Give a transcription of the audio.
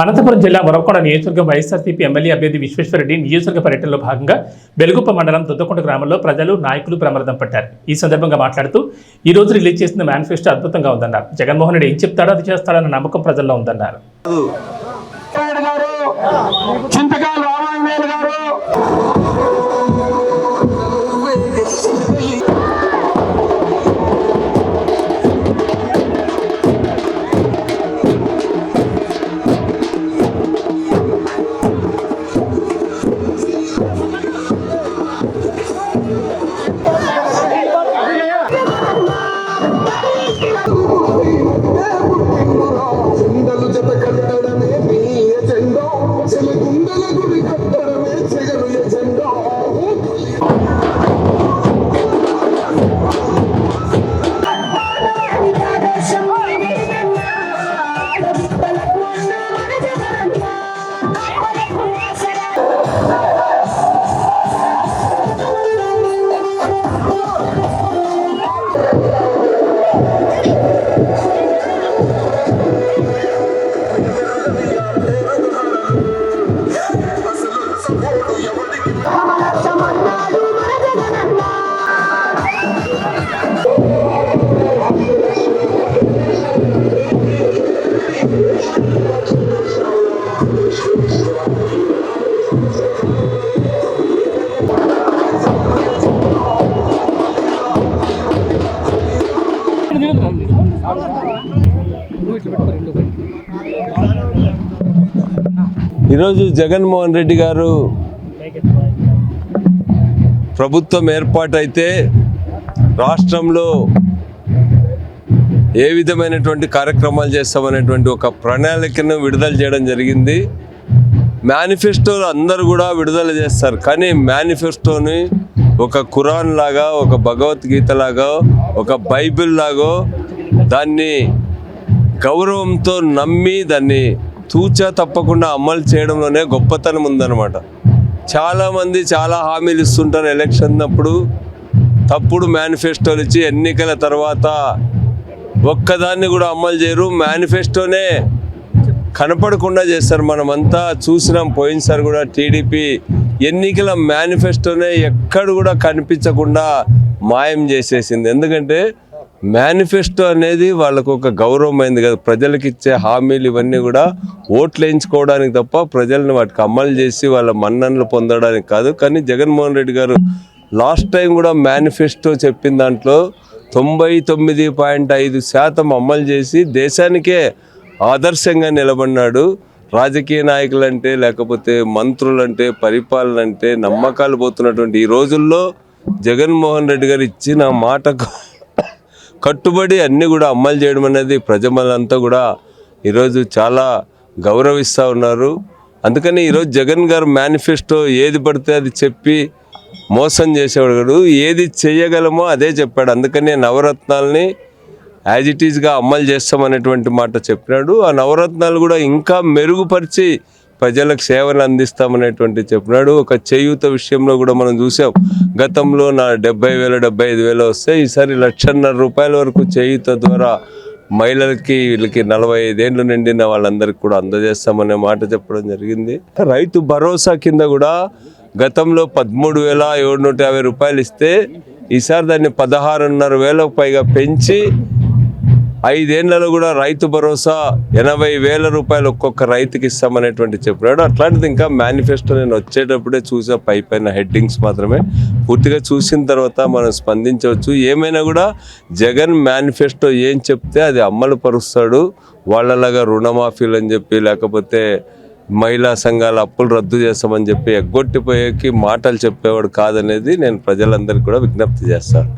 అనంతపురం జిల్లా వరవకొండ నియోజకవర్గం వైఎస్ఆర్సీపీ ఎమ్మెల్యే అభ్యర్థి విశ్వేశ్వరరెడ్డి నియోజకవర్గ పర్యటనలో భాగంగా బెలుగుప్ప మండలం దుద్దకొండ గ్రామంలో ప్రజలు నాయకులు ప్రమాదం పట్టారు. ఈ సందర్భంగా మాట్లాడుతూ ఈ రోజు రిలీజ్ చేసిన మేనిఫెస్టో అద్భుతంగా ఉందన్నారు. జగన్మోహన్ రెడ్డి ఏం చెప్తాడో అది చేస్తాడన్న నమ్మకం ప్రజల్లో ఉందన్నారు. ఈరోజు జగన్మోహన్ రెడ్డి గారు ప్రభుత్వం ఏర్పాటైతే రాష్ట్రంలో ఏ విధమైనటువంటి కార్యక్రమాలు చేస్తామనేటువంటి ఒక ప్రణాళికను విడుదల చేయడం జరిగింది. మేనిఫెస్టోలు అందరూ కూడా విడుదల చేస్తారు. కానీ మేనిఫెస్టోని ఒక ఖురాన్ లాగా ఒక భగవద్గీత లాగా ఒక బైబిల్ లాగో దాన్ని గౌరవంతో నమ్మి దాన్ని తూచా తప్పకుండా అమలు చేయడంలోనే గొప్పతనం ఉందన్నమాట. చాలామంది చాలా హామీలు ఇస్తుంటారు ఎలక్షన్ అప్పుడు. తప్పుడు మేనిఫెస్టోలు ఇచ్చి ఎన్నికల తర్వాత ఒక్కదాన్ని కూడా అమలు చేయరు. మేనిఫెస్టోనే కనపడకుండా చేస్తారు మనమంతా. చూసినాం పోయినసారి కూడా టీడీపీ ఎన్నికల మేనిఫెస్టోనే ఎక్కడ కూడా కనిపించకుండా మాయం చేసేసింది. ఎందుకంటే మేనిఫెస్టో అనేది వాళ్ళకు ఒక గౌరవమైంది కదా. ప్రజలకు ఇచ్చే హామీలు ఇవన్నీ కూడా ఓట్లు వేయించుకోవడానికి తప్ప ప్రజల్ని వాటికి అమలు చేసి వాళ్ళ మన్ననలు పొందడానికి కాదు. కానీ జగన్మోహన్ రెడ్డి గారు లాస్ట్ టైం కూడా మేనిఫెస్టో చెప్పిన దాంట్లో తొంభై తొమ్మిది పాయింట్ ఐదు శాతం అమలు చేసి దేశానికే ఆదర్శంగా నిలబడినాడు. రాజకీయ నాయకులంటే లేకపోతే మంత్రులంటే పరిపాలన అంటే నమ్మకాలు పోతున్నటువంటి ఈ రోజుల్లో జగన్మోహన్ రెడ్డి గారు ఇచ్చిన మాటకు కట్టుబడి అన్నీ కూడా అమలు చేయడం అనేది ప్రజలంతా కూడా ఈరోజు చాలా గౌరవిస్తూ ఉన్నారు. అందుకని ఈరోజు జగన్ గారు మేనిఫెస్టో ఏది పడితే అది చెప్పి మోసం చేసేవాడు ఏది చేయగలమో అదే చెప్పాడు. అందుకనే నవరత్నాల్ని యాజ్ ఇట్ ఈజ్గా అమలు చేస్తామనేటువంటి మాట చెప్పినాడు. ఆ నవరత్నాలు కూడా ఇంకా మెరుగుపరిచి ప్రజలకు సేవలు అందిస్తామనేటువంటి చెప్పినాడు. ఒక చేయూత విషయంలో కూడా మనం చూసాం. గతంలో నా డెబ్బై వేల డెబ్బై ఐదు వేలు వస్తే ఈసారి లక్షన్నర రూపాయల వరకు చేయూత ద్వారా మహిళలకి వీళ్ళకి నలభై ఐదేళ్ళు నిండిన వాళ్ళందరికీ కూడా అందజేస్తామనే మాట చెప్పడం జరిగింది. రైతు భరోసా కింద కూడా గతంలో పదమూడు వేల ఏడు నూట యాభై రూపాయలు ఇస్తే ఈసారి దాన్ని పదహారున్నర వేలకు పైగా పెంచి ఐదేళ్ళలో కూడా రైతు భరోసా ఎనభై వేల రూపాయలు ఒక్కొక్క రైతుకి ఇస్తామనేటువంటి చెప్పినాడు. అట్లాంటిది ఇంకా మేనిఫెస్టో నేను వచ్చేటప్పుడే చూసా పై పైన హెడ్డింగ్స్ మాత్రమే. పూర్తిగా చూసిన తర్వాత మనం స్పందించవచ్చు. ఏమైనా కూడా జగన్ మేనిఫెస్టో ఏం చెప్తే అది అమలు పరుస్తాడు. వాళ్ళలాగా రుణమాఫీలు అని చెప్పి లేకపోతే మహిళా సంఘాల అప్పులు రద్దు చేస్తామని చెప్పి ఎగ్గొట్టిపోయేకి మాటలు చెప్పేవాడు కాదనేది నేను ప్రజలందరికీ కూడా విజ్ఞప్తి చేస్తాను